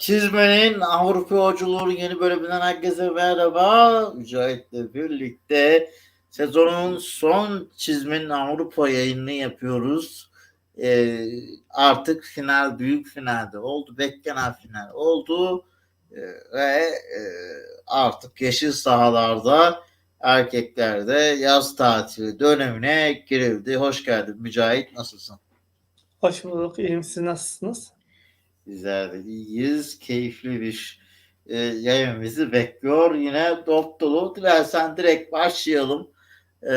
Çizmenin Avrupa Yolculuğu yeni bölümünden herkese merhaba. Mücahit'le birlikte sezonun son Çizmenin Avrupa yayınını yapıyoruz. Ee, artık final, büyük finalde oldu. Beklenen final oldu. Ee, ve e, artık yeşil sahalarda erkeklerde yaz tatili dönemine girildi. Hoş geldin Mücahit. Nasılsın? Hoş bulduk. İyiyim. Siz nasılsınız? Bizler de iyiyiz. Keyifli bir e, yayın bekliyor. Yine dop dolu. Dilersen direkt başlayalım. E,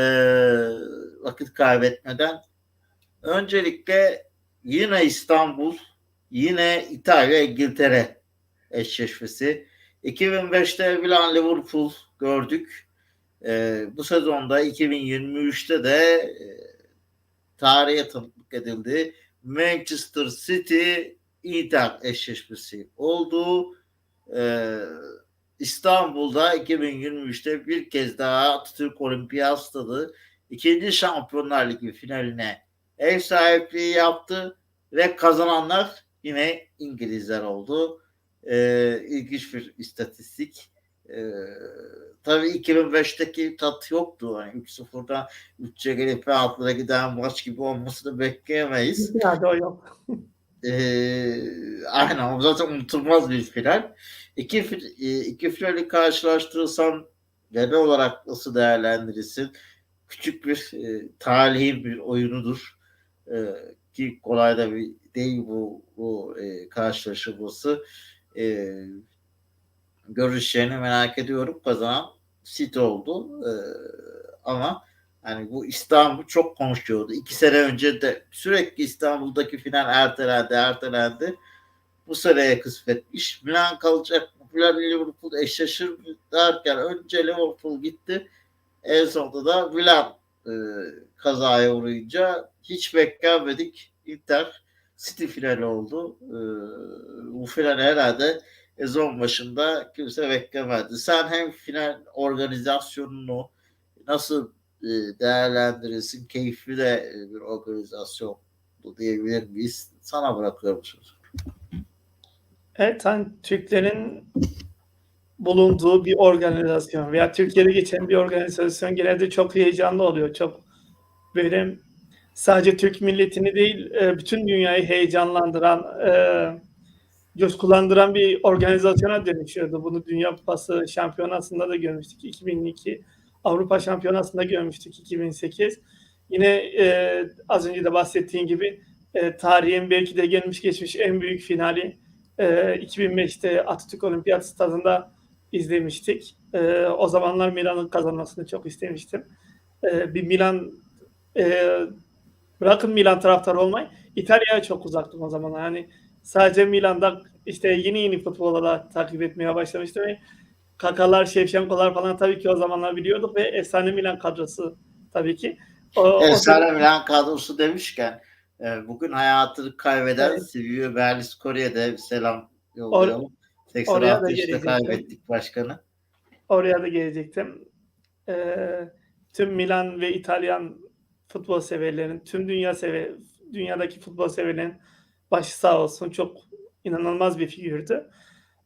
vakit kaybetmeden. Öncelikle yine İstanbul, yine İtalya, İngiltere eşleşmesi. 2005'te Milan Liverpool gördük. E, bu sezonda 2023'te de e, tarihe tanıklık edildi. Manchester City Inter eşleşmesi oldu. Ee, İstanbul'da 2023'te bir kez daha Atatürk Olimpiyat Stadı ikinci Şampiyonlar Ligi finaline ev sahipliği yaptı ve kazananlar yine İngilizler oldu. Ee, ilginç bir istatistik. Ee, tabii 2005'teki tat yoktu. Yani 3-0'dan 3'e gelip penaltılara giden maç gibi olmasını bekleyemeyiz. Yani o yok. Ee, aynen o zaten unutulmaz bir final. İki, e, iki finali karşılaştırırsan genel olarak nasıl değerlendirirsin? Küçük bir e, tarihi bir oyunudur. E, ki kolay da bir değil bu, bu e, karşılaşılması. E, görüşlerini merak ediyorum. Kazanan City oldu. E, ama yani bu İstanbul çok konuşuyordu. İki sene önce de sürekli İstanbul'daki final ertelendi, ertelendi. Bu seneye kısmetmiş. Milan kalacak. Milan Liverpool eşleşir mi derken önce Liverpool gitti. En sonunda da Milan e, kazaya uğrayınca hiç beklenmedik. Inter City finali oldu. E, bu final herhalde sezon başında kimse beklemedi. Sen hem final organizasyonunu nasıl değerlendirilsin. Keyifli de e, bir organizasyon bu diyebilir miyiz? Sana bırakıyorum sözü. Evet, hani Türklerin bulunduğu bir organizasyon veya Türkiye'de geçen bir organizasyon genelde çok heyecanlı oluyor. Çok böyle sadece Türk milletini değil e, bütün dünyayı heyecanlandıran, e, coşkulandıran bir organizasyona dönüşüyordu. Bunu Dünya Kupası şampiyonasında da görmüştük 2002. Avrupa Şampiyonası'nda görmüştük 2008. Yine e, az önce de bahsettiğim gibi e, tarihin belki de gelmiş geçmiş en büyük finali e, 2005'te Atatürk Olimpiyat Stadı'nda izlemiştik. E, o zamanlar Milan'ın kazanmasını çok istemiştim. E, bir Milan e, bırakın Milan taraftarı olmayı İtalya'ya çok uzaktım o zaman. Yani sadece Milan'da işte yeni yeni futbola da takip etmeye başlamıştım Kakalar, Şevşenkolar falan tabii ki o zamanlar biliyorduk ve efsane Milan kadrosu tabii ki. O, o Efsane dönem- Milan kadrosu demişken e, bugün hayatını kaybeden Evet. Silvio Berlusconi'ye de selam yollayalım. oraya 86 da yaşında gelecektim. kaybettik başkanı. Oraya da gelecektim. Ee, tüm Milan ve İtalyan futbol severlerin, tüm dünya sever, dünyadaki futbol severlerin başı sağ olsun. Çok inanılmaz bir figürdü.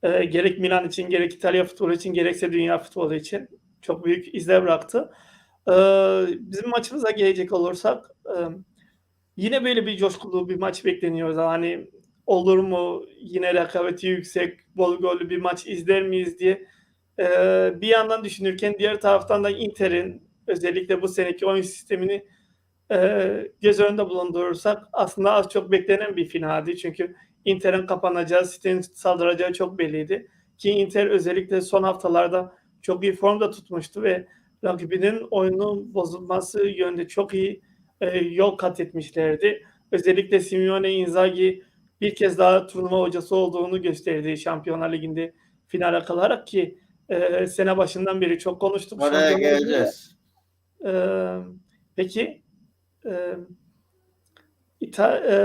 Ee, gerek Milan için, gerek İtalya futbolu için, gerekse dünya futbolu için çok büyük izler bıraktı. Ee, bizim maçımıza gelecek olursak e, yine böyle bir coşkulu bir maç bekleniyor. Hani olur mu yine rekabeti yüksek, bol gollü bir maç izler miyiz diye ee, bir yandan düşünürken diğer taraftan da Inter'in özellikle bu seneki oyun sistemini e, göz önünde bulundurursak aslında az çok beklenen bir finaldi. Çünkü Inter'in kapanacağı, City'nin saldıracağı çok belliydi. Ki Inter özellikle son haftalarda çok iyi formda tutmuştu ve rakibinin oyunun bozulması yönde çok iyi e, yol kat etmişlerdi. Özellikle Simeone Inzaghi bir kez daha turnuva hocası olduğunu gösterdi Şampiyonlar Ligi'nde finale kalarak ki e, sene başından beri çok konuştuk. Oraya geleceğiz. Ee, peki e, İta- e,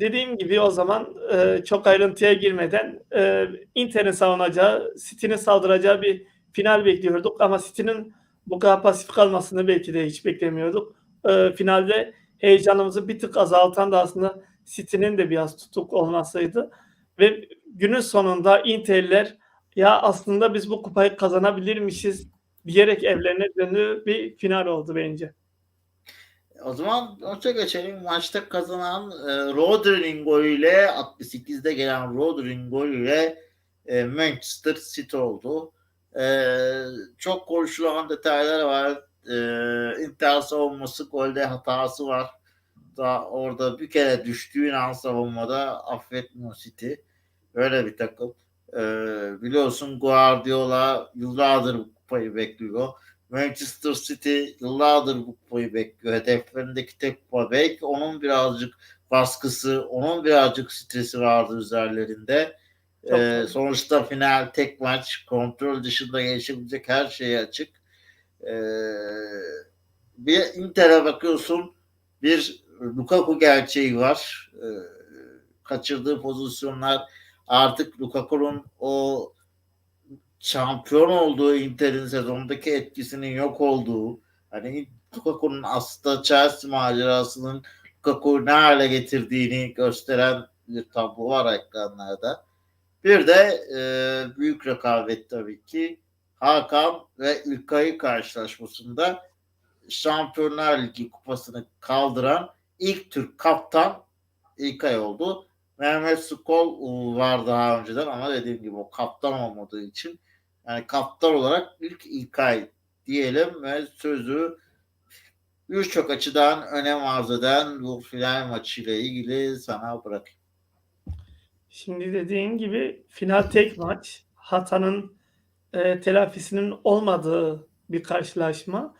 dediğim gibi o zaman e, çok ayrıntıya girmeden e, Inter'in savunacağı, City'nin saldıracağı bir final bekliyorduk ama City'nin bu kadar pasif kalmasını belki de hiç beklemiyorduk. E, finalde heyecanımızı bir tık azaltan da aslında City'nin de biraz tutuk olmasıydı ve günün sonunda Inter'liler ya aslında biz bu kupayı kazanabilirmişiz diyerek evlerine döndüğü bir final oldu bence. O zaman maça geçelim. Maçta kazanan e, Rodri'nin golüyle 68'de gelen Rodri'nin golüyle e, Manchester City oldu. E, çok konuşulan detaylar var. E, Inter savunması golde hatası var. Da orada bir kere düştüğün an savunmada affetmiyor City. Öyle bir takım. E, biliyorsun Guardiola yıllardır bu kupayı bekliyor. Manchester City yıllardır bu kupayı bekliyor. Hedeflerindeki tek kupa. Belki onun birazcık baskısı, onun birazcık stresi vardı üzerlerinde. Çok Ee, sonuçta final tek maç. Kontrol dışında gelişebilecek her şeye açık. Ee, bir Inter'e bakıyorsun bir Lukaku gerçeği var. Ee, kaçırdığı pozisyonlar artık Lukaku'nun o şampiyon olduğu Inter'in sezondaki etkisinin yok olduğu hani Lukaku'nun aslında Chelsea macerasının Lukaku'yu ne hale getirdiğini gösteren bir tablo var ekranlarda. Bir de e, büyük rekabet tabii ki Hakan ve İlkay karşılaşmasında Şampiyonlar Ligi kupasını kaldıran ilk Türk kaptan İlkay oldu. Mehmet Skol var daha önceden ama dediğim gibi o kaptan olmadığı için yani kaptan olarak ilk İlkay diyelim ve sözü birçok açıdan önem arz eden bu final maçıyla ilgili sana bırakayım. Şimdi dediğin gibi final tek maç. Hatanın e, telafisinin olmadığı bir karşılaşma.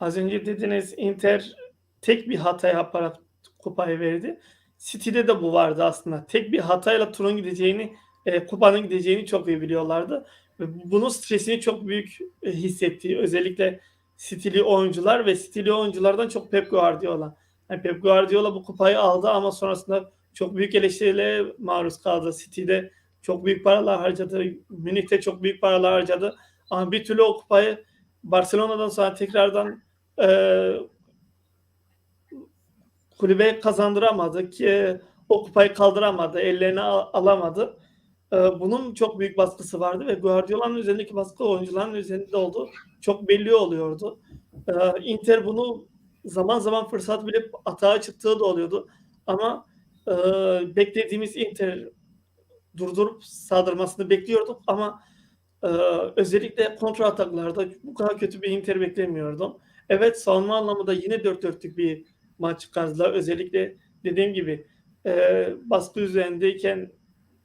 Az önce dediniz Inter tek bir hata yaparak kupayı verdi. City'de de bu vardı aslında. Tek bir hatayla turun gideceğini, e, kupanın gideceğini çok iyi biliyorlardı. Bunun stresini çok büyük e, hissettiği özellikle City'li oyuncular ve City'li oyunculardan çok Pep Guardiola. Yani Pep Guardiola bu kupayı aldı ama sonrasında çok büyük eleştirilere maruz kaldı. City'de çok büyük paralar harcadı. Münih'te çok büyük paralar harcadı. Ama bir türlü o kupayı Barcelona'dan sonra tekrardan e, kulübe kazandıramadı ki o kupayı kaldıramadı, ellerine al- alamadı. E, bunun çok büyük baskısı vardı ve Guardiola'nın üzerindeki baskı oyuncuların üzerinde olduğu çok belli oluyordu. E, Inter bunu zaman zaman fırsat bilip atağa çıktığı da oluyordu. Ama e, beklediğimiz Inter durdurup saldırmasını bekliyorduk ama e, özellikle kontra ataklarda bu kadar kötü bir Inter beklemiyordum. Evet savunma anlamında yine 4-4'lük bir maç çıkardılar. Özellikle dediğim gibi e, baskı üzerindeyken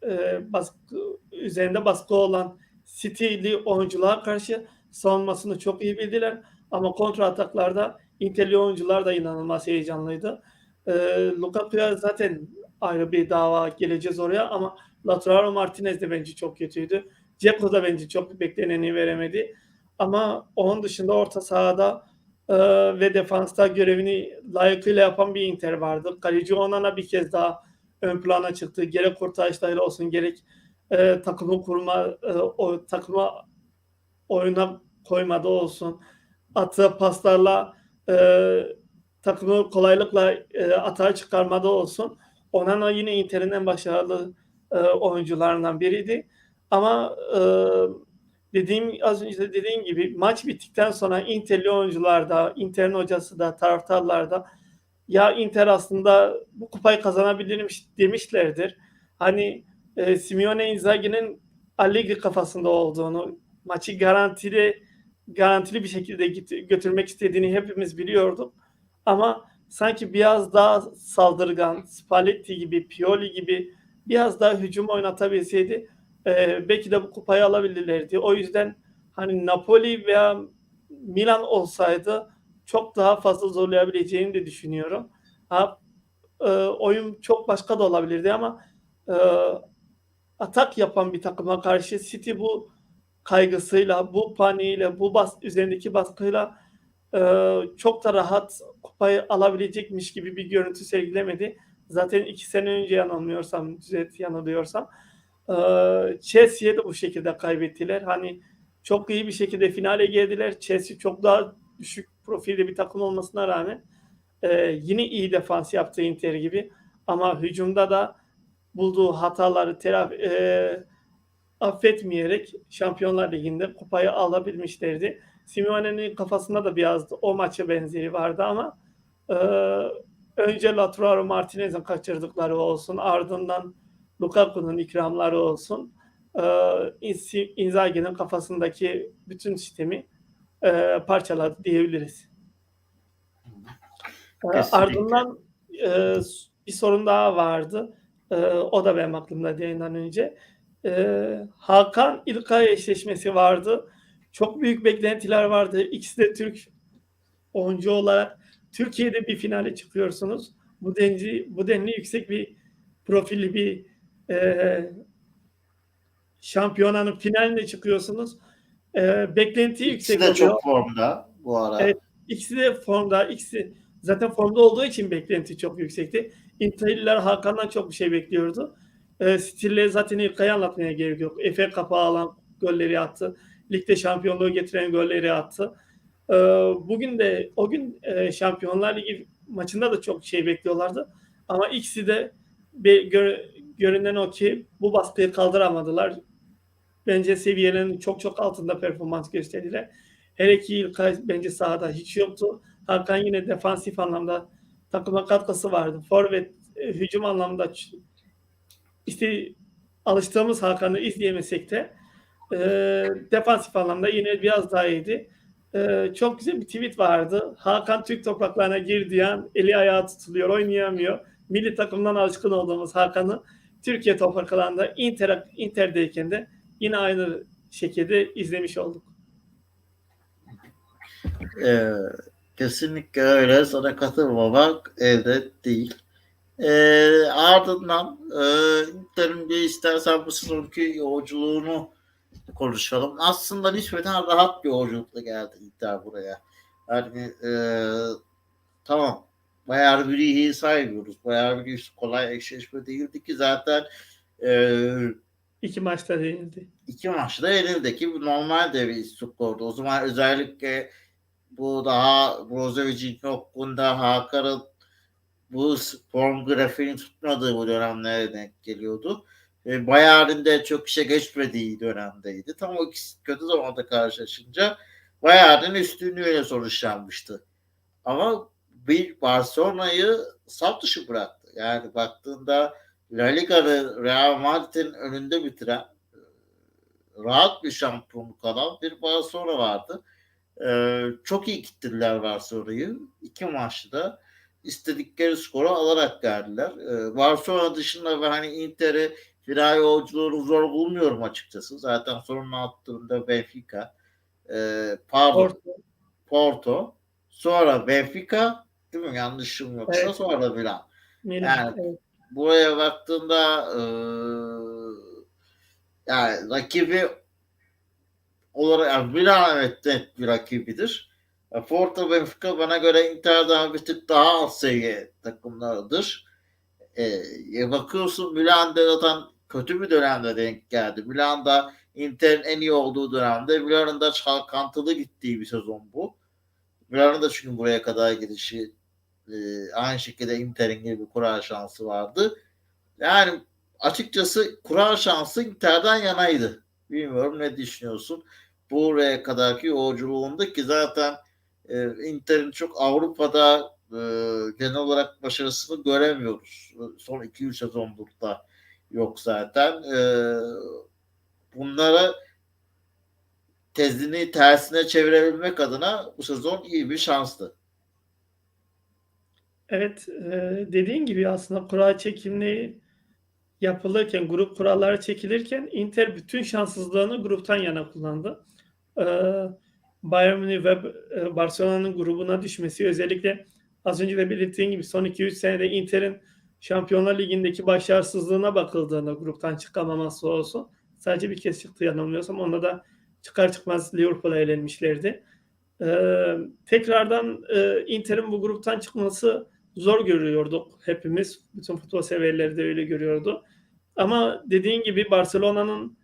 e, baskı üzerinde baskı olan City'li oyunculara karşı savunmasını çok iyi bildiler. Ama kontra ataklarda Inter'li oyuncular da inanılmaz heyecanlıydı. E, Lukaku'ya zaten ayrı bir dava geleceğiz oraya ama Lautaro Martinez de bence çok kötüydü. Dzeko da bence çok bekleneni veremedi. Ama onun dışında orta sahada e, ve defansta görevini layıkıyla yapan bir Inter vardı. Kaleci Onana bir kez daha ön plana çıktı. Gerek kurtarışlarıyla olsun gerek e, takımı kurma e, o takıma oyuna koymada olsun. Attığı paslarla e, takımı kolaylıkla e, atağa çıkarmada olsun. Onana yine Inter'in en başarılı e, oyuncularından biriydi. Ama e, dediğim az önce de dediğim gibi maç bittikten sonra Inter'li oyuncular da, Inter'in hocası da, taraftarlar da ya Inter aslında bu kupayı kazanabilirmiş demişlerdir. Hani e, Simeone Inzaghi'nin Allegri kafasında olduğunu, maçı garantili garantili bir şekilde götürmek istediğini hepimiz biliyorduk. Ama sanki biraz daha saldırgan, Spalletti gibi, Pioli gibi biraz daha hücum oynatabilseydi e, belki de bu kupayı alabilirlerdi. O yüzden hani Napoli veya Milan olsaydı çok daha fazla zorlayabileceğini de düşünüyorum. Ha, e, oyun çok başka da olabilirdi ama e, atak yapan bir takıma karşı City bu kaygısıyla, bu paniğiyle, bu bas, üzerindeki baskıyla e, çok da rahat kupayı alabilecekmiş gibi bir görüntü sergilemedi. Zaten iki sene önce yanılmıyorsam, düzelt yanılıyorsam e, Chelsea'ye de bu şekilde kaybettiler. Hani çok iyi bir şekilde finale geldiler. Chelsea çok daha düşük profilde bir takım olmasına rağmen e, yine iyi defans yaptı Inter gibi. Ama hücumda da bulduğu hataları telafi e, affetmeyerek Şampiyonlar Ligi'nde kupayı alabilmişlerdi. Simeone'nin kafasında da biraz o maça benzeri vardı ama e, önce Lautaro Martinez'in kaçırdıkları olsun ardından Lukaku'nun ikramları olsun e, Inzaghi'nin kafasındaki bütün sistemi e, parçaladı diyebiliriz. E, Kesinlikle. ardından e, bir sorun daha vardı. E, o da benim aklımda yayından önce. E, Hakan İlkay eşleşmesi vardı. Çok büyük beklentiler vardı. İkisi de Türk oyuncu olarak Türkiye'de bir finale çıkıyorsunuz. Bu denli, bu denli yüksek bir profilli bir e, şampiyonanın finaline çıkıyorsunuz. E, beklenti yüksek İkisi de oluyor. çok formda bu ara. Evet. İkisi de formda. ikisi zaten formda olduğu için beklenti çok yüksekti. Interliler Hakan'dan çok bir şey bekliyordu. E, Stille zaten İlkay'ı anlatmaya gerek yok. Efe kapağı alan golleri attı. Ligde şampiyonluğu getiren golleri attı. E, bugün de o gün e, Şampiyonlar Ligi maçında da çok şey bekliyorlardı. Ama ikisi de bir, gör, görünen o ki bu baskıyı kaldıramadılar. Bence seviyenin çok çok altında performans gösterdiler. Hele ki İlkay bence sahada hiç yoktu. Hakan yine defansif anlamda takıma katkısı vardı. Forvet e, hücum anlamda işte alıştığımız Hakan'ı izleyemesek de e, defansif anlamda yine biraz daha iyiydi. E, çok güzel bir tweet vardı. Hakan Türk topraklarına girdiği an eli ayağı tutuluyor, oynayamıyor. Milli takımdan alışkın olduğumuz Hakan'ı Türkiye topraklarında Inter, Inter'deyken de yine aynı şekilde izlemiş olduk. Ee, kesinlikle öyle. Sana katılmamak elde değil. Ee, ardından e, bir istersen bu sezonki yolculuğunu konuşalım. Aslında nispeten rahat bir yolculukla geldi Inter buraya. Yani e, tamam Bayern Münih'i saymıyoruz. Bayern Münih kolay eşleşme değildi ki zaten e, İki maçta değildi. iki maçta yenildi ki normal de bir skordu. O zaman özellikle bu daha Brozovic'in yokluğunda Hakan'ın bu form grafiğini tutmadığı bu dönemlere denk geliyordu. E, Bayern'in de çok işe geçmediği dönemdeydi. Tam o ikisi kötü zamanda karşılaşınca Bayern'in üstünlüğüyle sonuçlanmıştı. Ama bir Barcelona'yı saf dışı bıraktı. Yani baktığında La Liga'da Real Madrid'in önünde bitiren e, rahat bir şampiyonluk alan bir Barcelona vardı. Ee, çok iyi kittirdiler Barcelona'yı. İki maçta istedikleri skoru alarak geldiler. Ee, Barcelona dışında ve hani Inter'i final yolculuğunu zor bulmuyorum açıkçası. Zaten sorunun attığında Benfica, e, pardon Porto. Porto, sonra Benfica, değil mi? Yanlışım yoksa Evet. sonra Milan. Milan. Yani- Evet. Buraya baktığında e, yani rakibi olarak yani Milan evet net bir rakibidir. E, Porto Benfica bana göre Inter'den bir tık daha alt seviye takımlarıdır. E, e, bakıyorsun Milan'da zaten kötü bir dönemde denk geldi. Milan'da Inter'in en iyi olduğu dönemde Milan'ın da çalkantılı gittiği bir sezon bu. Milan'ın da çünkü buraya kadar gidişi e, aynı şekilde Inter'in gibi bir kura şansı vardı. Yani açıkçası kura şansı Inter'den yanaydı. Bilmiyorum ne düşünüyorsun? Buraya kadarki yolculuğunda ki zaten e, Inter'in çok Avrupa'da e, genel olarak başarısını göremiyoruz. Son 2-3 sezondur da yok zaten. E, bunlara tezini tersine çevirebilmek adına bu sezon iyi bir şanstı. Evet, e, dediğin gibi aslında kura çekimli yapılırken, grup kuralları çekilirken Inter bütün şanssızlığını gruptan yana kullandı. E, Bayern Münih ve e, Barcelona'nın grubuna düşmesi özellikle az önce de belirttiğim gibi son 2-3 senede Inter'in Şampiyonlar Ligi'ndeki başarısızlığına bakıldığında gruptan çıkamaması olsun. Sadece bir kez çıktı yanılmıyorsam. Onda da çıkar çıkmaz Liverpool'a elenmişlerdi. Ee, tekrardan e, Inter'in bu gruptan çıkması zor görüyorduk hepimiz. Bütün futbol severleri de öyle görüyordu. Ama dediğin gibi Barcelona'nın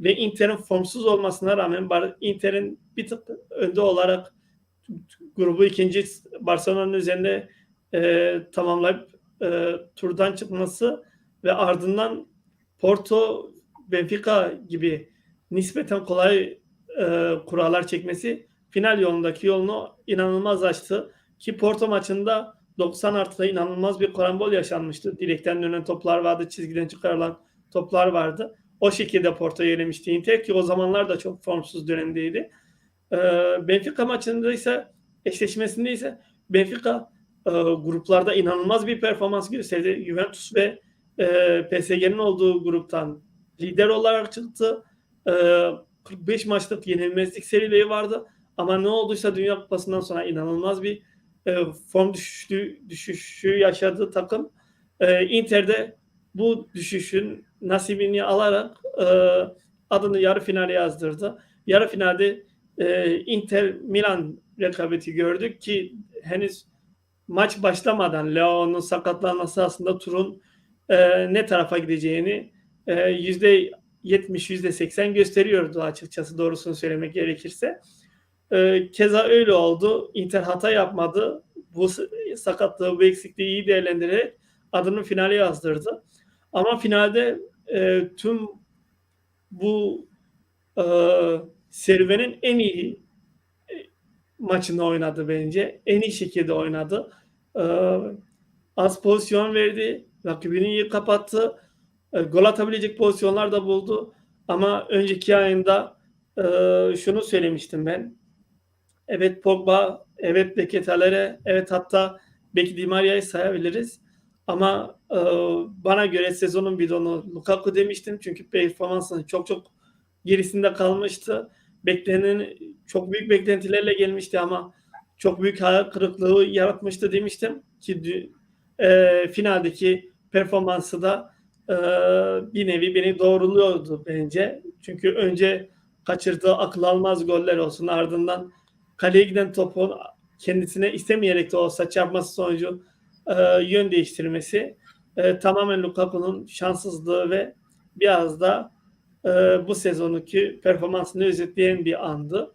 ve Inter'in formsuz olmasına rağmen Inter'in bir tık önde olarak grubu ikinci Barcelona'nın üzerinde e, tamamlayıp e, turdan çıkması ve ardından Porto, Benfica gibi nispeten kolay e, kurallar çekmesi final yolundaki yolunu inanılmaz açtı. Ki Porto maçında 90 artıda inanılmaz bir karambol yaşanmıştı. Direkten dönen toplar vardı, çizgiden çıkarılan toplar vardı. O şekilde Porto yenilmişti Inter ki o zamanlar da çok formsuz dönemdeydi. E, Benfica maçında ise eşleşmesinde ise Benfica e, gruplarda inanılmaz bir performans gösterdi. Juventus ve e, PSG'nin olduğu gruptan lider olarak çıktı. E, 45 maçlık yenilmezlik serileri vardı. Ama ne olduysa Dünya Kupası'ndan sonra inanılmaz bir e, form düşüşü, düşüşü yaşadı takım. E, Inter'de bu düşüşün nasibini alarak e, adını yarı finale yazdırdı. Yarı finalde e, Inter Milan rekabeti gördük ki henüz maç başlamadan Leo'nun sakatlanması aslında turun e, ne tarafa gideceğini e, yüzde 70 %80 gösteriyordu açıkçası doğrusunu söylemek gerekirse. E, keza öyle oldu. Inter hata yapmadı. Bu sakatlığı, bu eksikliği iyi değerlendirerek adını finale yazdırdı. Ama finalde e, tüm bu e, serüvenin en iyi e, maçını oynadı bence. En iyi şekilde oynadı. E, az pozisyon verdi. Rakibini iyi kapattı. E, gol atabilecek pozisyonlar da buldu. Ama önceki ayında e, şunu söylemiştim ben. Evet Pogba, evet Beketalere, evet hatta belki Di Maria'yı sayabiliriz. Ama e, bana göre sezonun bidonu Lukaku demiştim. Çünkü performansının çok çok gerisinde kalmıştı. Beklenen çok büyük beklentilerle gelmişti ama çok büyük hayal kırıklığı yaratmıştı demiştim ki e, finaldeki performansı da e, bir nevi beni doğruluyordu bence. Çünkü önce kaçırdığı akıl almaz goller olsun ardından kaleye giden topun kendisine istemeyerek de olsa çarpması sonucu e, yön değiştirmesi e, tamamen Lukaku'nun şanssızlığı ve biraz da e, bu sezonunki performansını özetleyen bir andı.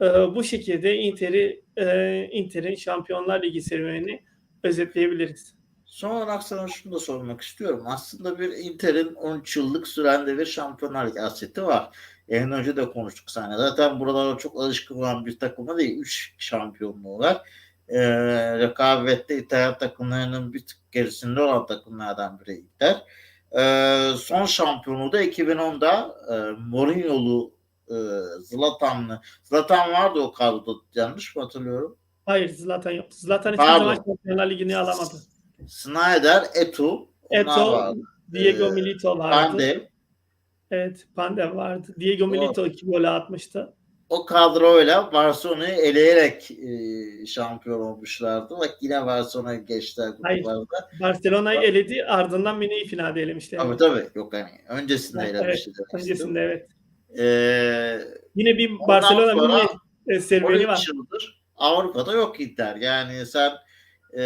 E, bu şekilde Inter'i e, Inter'in Şampiyonlar Ligi serüvenini özetleyebiliriz. Son olarak sana şunu da sormak istiyorum. Aslında bir Inter'in 13 yıllık süren bir Şampiyonlar Ligi hasreti var. En önce de konuştuk sana. Zaten buralara çok alışkın olan bir takımı değil. 3 şampiyonluğu var. Ee, rekabette İtalyan takımlarının bir tık gerisinde olan takımlardan biri Inter. Ee, son şampiyonu da 2010'da e, Mourinho'lu e, Zlatan'lı. Zlatan vardı o kadroda yanlış mı hatırlıyorum? Hayır Zlatan yok. Zlatan hiçbir zaman Şampiyonlar Ligi'ni alamadı. Snyder, Etu, Eto, Diego Ee, Milito vardı. Pandev. Evet, Pandev vardı. Diego Milito iki gol atmıştı. O kadroyla Barcelona'yı eleyerek e, şampiyon olmuşlardı. Bak yine Barcelona'ya geçtiler gruplarda. Barcelona'yı eledi ardından mini finalde elemişti. Tabii tabii. Yok hani öncesinde Evet, elemişti istedim. Öncesinde evet. Ee, Yine bir Barcelona sonra mini e, serüveni 13 var. yıldır Avrupa'da yok Inter. Yani sen e,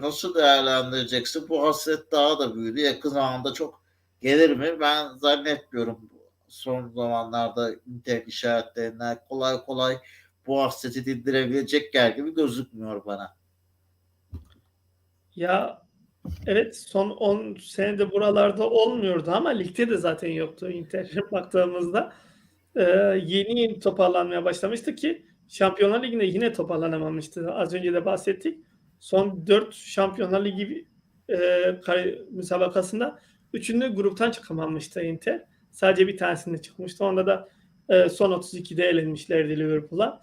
nasıl değerlendireceksin? Bu hasret daha da büyüdü. Yakın zamanda çok gelir mi? Ben zannetmiyorum. Son zamanlarda Inter işaretlerinden kolay kolay bu hasreti dindirebilecek yer gibi gözükmüyor bana. Ya evet son 10 senede buralarda olmuyordu ama ligde de zaten yoktu Inter baktığımızda. Ee, yeni yeni toparlanmaya başlamıştı ki Şampiyonlar Ligi'nde yine toparlanamamıştı. Az önce de bahsettik. Son 4 Şampiyonlar Ligi e, müsabakasında üçünde gruptan çıkamamıştı Inter. Sadece bir tanesinde çıkmıştı. Onda da e, son 32'de elenmişlerdi Liverpool'a.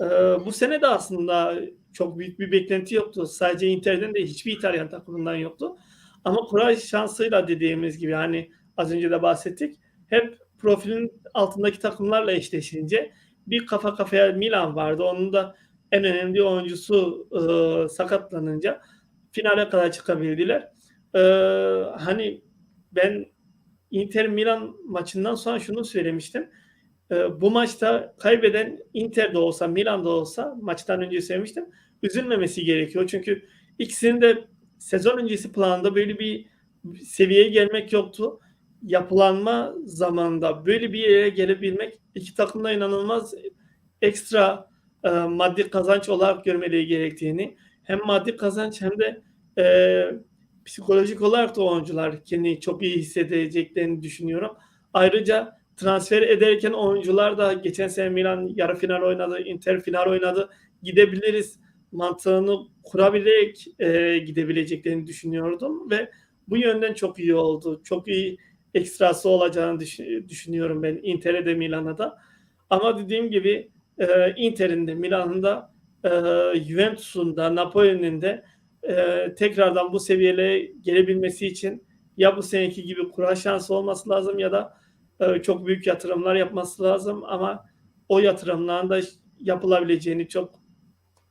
E, bu sene de aslında çok büyük bir beklenti yoktu. Sadece Inter'den de hiçbir İtalyan takımından yoktu. Ama kura şansıyla dediğimiz gibi hani az önce de bahsettik. Hep profilin altındaki takımlarla eşleşince bir kafa kafaya Milan vardı. Onun da en önemli oyuncusu e, sakatlanınca finale kadar çıkabildiler. E, hani ben Inter Milan maçından sonra şunu söylemiştim. E, bu maçta kaybeden Inter de olsa Milan da olsa maçtan önce söylemiştim. Üzülmemesi gerekiyor. Çünkü ikisinin de sezon öncesi planında böyle bir seviyeye gelmek yoktu. Yapılanma zamanında böyle bir yere gelebilmek iki takımda inanılmaz ekstra e, maddi kazanç olarak görmeleri gerektiğini hem maddi kazanç hem de e, psikolojik olarak da oyuncular kendini çok iyi hissedeceklerini düşünüyorum. Ayrıca transfer ederken oyuncular da geçen sene Milan yarı final oynadı, Inter final oynadı. Gidebiliriz mantığını kurabilerek e, gidebileceklerini düşünüyordum ve bu yönden çok iyi oldu. Çok iyi ekstrası olacağını düşün- düşünüyorum ben Inter'e de Milan'a da. Ama dediğim gibi e, Inter'in de Milan'ın da e, Juventus'un da Napoli'nin de e, tekrardan bu seviyelere gelebilmesi için ya bu seneki gibi kura şansı olması lazım ya da e, çok büyük yatırımlar yapması lazım ama o yatırımların da yapılabileceğini çok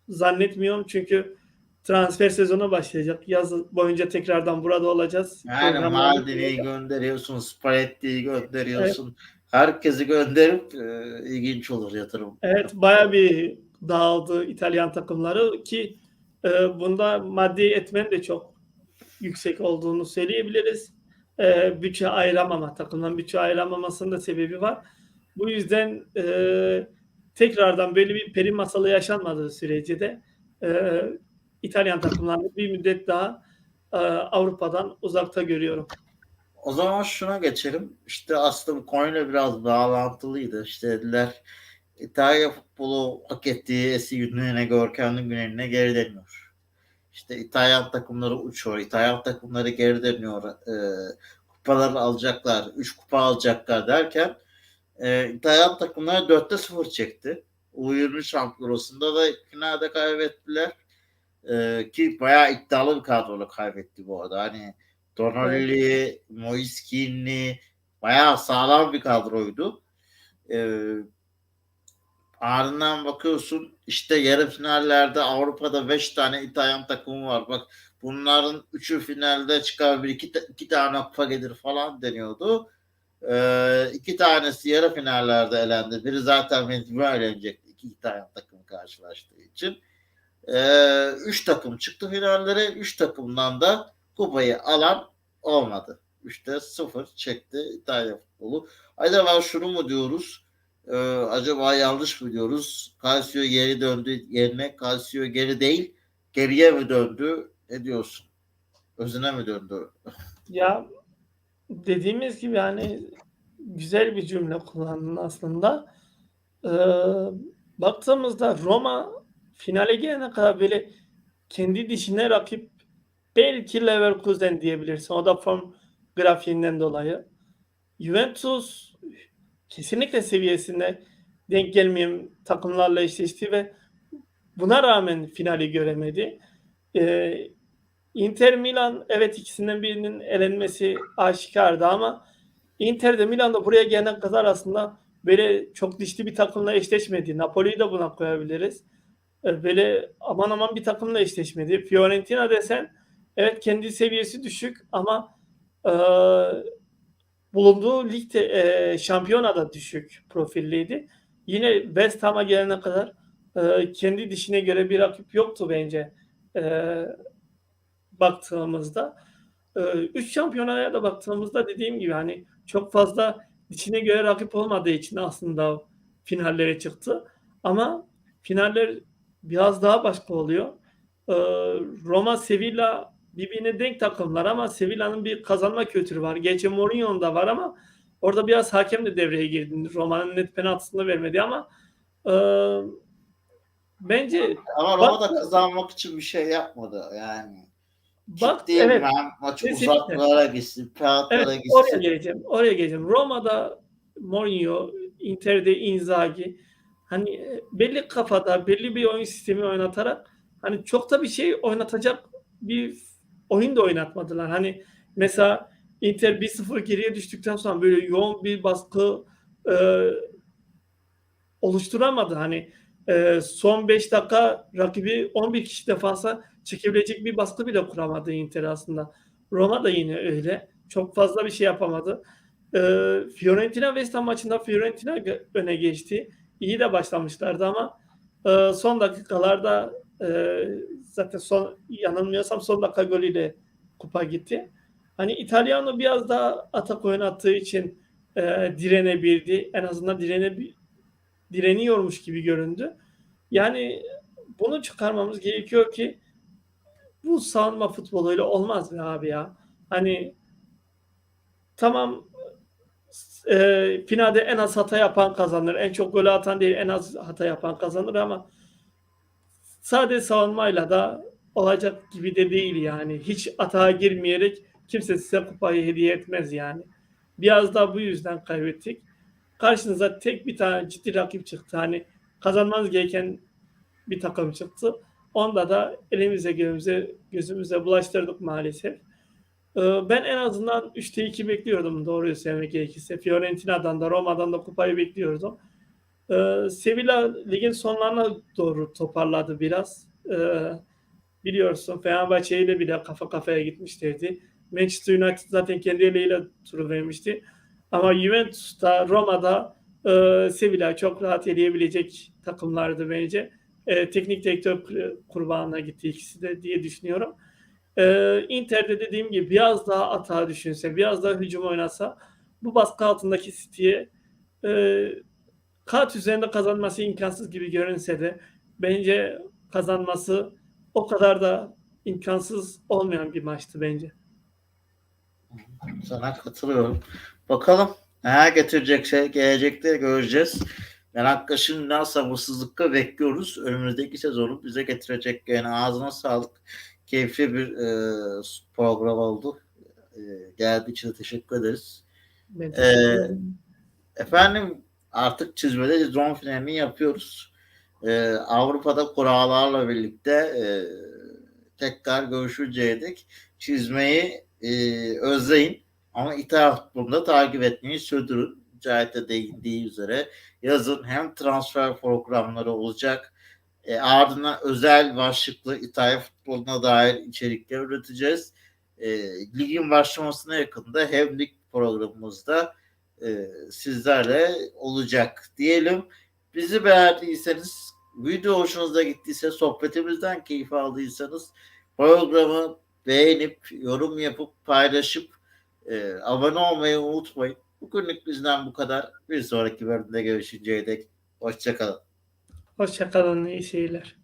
zannetmiyorum çünkü transfer sezonu başlayacak. Yaz boyunca tekrardan burada olacağız. Yani Maldini'yi gönderiyorsun, Spalletti'yi gönderiyorsun. Herkesi gönderip e, ilginç olur yatırım. Evet baya bir dağıldı İtalyan takımları ki e, bunda maddi etmen de çok yüksek olduğunu söyleyebiliriz. E, bütçe ayıramama, takımdan bütçe ayıramamasının da sebebi var. Bu yüzden e, tekrardan böyle bir peri masalı yaşanmadığı sürece de e, İtalyan takımlarını bir müddet daha e, Avrupa'dan uzakta görüyorum. O zaman şuna geçelim. İşte aslında bu konuyla biraz bağlantılıydı. İşte dediler İtalya futbolu hak ettiği eski günlerine, görkemli günlerine geri dönüyor. İşte İtalyan takımları uçuyor. İtalyan takımları geri dönüyor. E, kupaları alacaklar. 3 kupa alacaklar derken e, İtalyan takımları 4'te 0 çekti. U20 şampiyonasında da finalde kaybettiler. E, ki bayağı iddialı bir kadroyla kaybetti bu arada. Hani Tonali, Moiskinli bayağı sağlam bir kadroydu. Ee, ardından bakıyorsun işte yarı finallerde Avrupa'da 5 tane İtalyan takımı var. Bak bunların 3'ü finalde çıkar bir iki, iki tane kupa gelir falan deniyordu. Ee, iki tanesi yarı finallerde elendi. Biri zaten mecbur elenecekti. İki İtalyan takımı karşılaştığı için. Ee, üç takım çıktı finallere. Üç takımdan da kupayı alan olmadı. 3'te 0 çekti İtalya futbolu. Acaba şunu mu diyoruz? Ee, acaba yanlış mı diyoruz? Calcio geri döndü yerine Calcio geri değil geriye mi döndü? Ne diyorsun? Özüne mi döndü? Ya dediğimiz gibi yani güzel bir cümle kullandın aslında. Ee, baktığımızda Roma finale gelene kadar böyle kendi dişine rakip belki Leverkusen diyebilirsin. O da form grafiğinden dolayı. Juventus kesinlikle seviyesinde denk gelmeyen takımlarla eşleşti ve buna rağmen finali göremedi. Ee, Inter Milan evet ikisinden birinin elenmesi aşikardı ama Inter de Milan da buraya gelene kadar aslında böyle çok dişli bir takımla eşleşmedi. Napoli'yi de buna koyabiliriz. Ee, Böyle aman aman bir takımla eşleşmedi. Fiorentina desen evet kendi seviyesi düşük ama e, bulunduğu ligde e, şampiyonada düşük profilliydi. Yine West Ham'a gelene kadar e, kendi dişine göre bir rakip yoktu bence. E, baktığımızda. E, üç şampiyonaya da baktığımızda dediğim gibi hani çok fazla dişine göre rakip olmadığı için aslında finallere çıktı. Ama finaller biraz daha başka oluyor. E, Roma, Sevilla birbirine denk takımlar ama Sevilla'nın bir kazanma kültürü var. Gerçi Mourinho'nun da var ama orada biraz hakem de devreye girdi. Roma'nın net penaltısını vermedi ama e, bence Ama Roma da kazanmak için bir şey yapmadı yani. bak Ciddi evet maçı Kesinlikle. uzatmalara gitsin, penaltılara Evet, oraya gitsin. geleceğim. Oraya geleceğim. Roma'da Mourinho, Inter'de Inzaghi hani e, belli kafada, belli bir oyun sistemi oynatarak hani çok da bir şey oynatacak bir oyun da oynatmadılar. Hani mesela Inter 1-0 geriye düştükten sonra böyle yoğun bir baskı e, oluşturamadı. Hani e, son 5 dakika rakibi 11 kişi defansa çekebilecek bir baskı bile kuramadı Inter aslında. Roma da yine öyle. Çok fazla bir şey yapamadı. E, Fiorentina West Ham maçında Fiorentina öne geçti. İyi de başlamışlardı ama e, son dakikalarda e, zaten son yanılmıyorsam son dakika golüyle kupa gitti. Hani İtalyano biraz daha atak oynattığı için e, direnebildi. En azından direne direniyormuş gibi göründü. Yani bunu çıkarmamız gerekiyor ki bu savunma futboluyla olmaz be abi ya. Hani tamam e, finalde en az hata yapan kazanır. En çok golü atan değil en az hata yapan kazanır ama sadece savunmayla da olacak gibi de değil yani. Hiç atağa girmeyerek kimse size kupayı hediye etmez yani. Biraz da bu yüzden kaybettik. Karşınıza tek bir tane ciddi rakip çıktı. Hani kazanmanız gereken bir takım çıktı. Onda da elimize gözümüze, gözümüze bulaştırdık maalesef. Ee, Ben en azından 3'te 2 bekliyordum doğruyu söylemek gerekirse. Fiorentina'dan da Roma'dan da kupayı bekliyordum. Ee, Sevilla ligin sonlarına doğru toparladı biraz. Ee, biliyorsun Fenerbahçe ile bile kafa kafaya gitmişlerdi. Manchester United zaten kendi eliyle turu vermişti. Ama Juventus'ta, Roma'da e, Sevilla çok rahat eleyebilecek takımlardı bence. E, teknik direktör kurbanına gitti ikisi de diye düşünüyorum. E, Inter'de dediğim gibi biraz daha atağa düşünse, biraz daha hücum oynasa bu baskı altındaki City'ye e, kart üzerinde kazanması imkansız gibi görünse de bence kazanması o kadar da imkansız olmayan bir maçtı bence. Sana katılıyorum. Bakalım neler getirecek şey gelecekte göreceğiz. Merakla şimdiden sabırsızlıkla bekliyoruz. Önümüzdeki sezonu bize getirecek yani ağzına sağlık. Keyifli bir e, program oldu. E, geldiği için de teşekkür ederiz. Ben Ee, teşekkür ederim. Efendim artık çizmede sezon finalini yapıyoruz. Ee, Avrupa'da kurallarla birlikte e, tekrar görüşünceye dek çizmeyi e, özleyin. Ama İtalya futbolunda takip etmeyi sürdürün. Cahit'e değindiği üzere yazın hem transfer programları olacak e, ardından özel başlıklı İtalya futboluna dair içerikler üreteceğiz. E, ligin başlamasına yakında hem lig programımızda e, sizlerle olacak diyelim. Bizi beğendiyseniz, video hoşunuza gittiyse, sohbetimizden keyif aldıysanız programı beğenip, yorum yapıp, paylaşıp e, abone olmayı unutmayın. Bugünlük bizden bu kadar. Bir sonraki bölümde görüşünceye dek hoşçakalın. Hoşçakalın, iyi seyirler.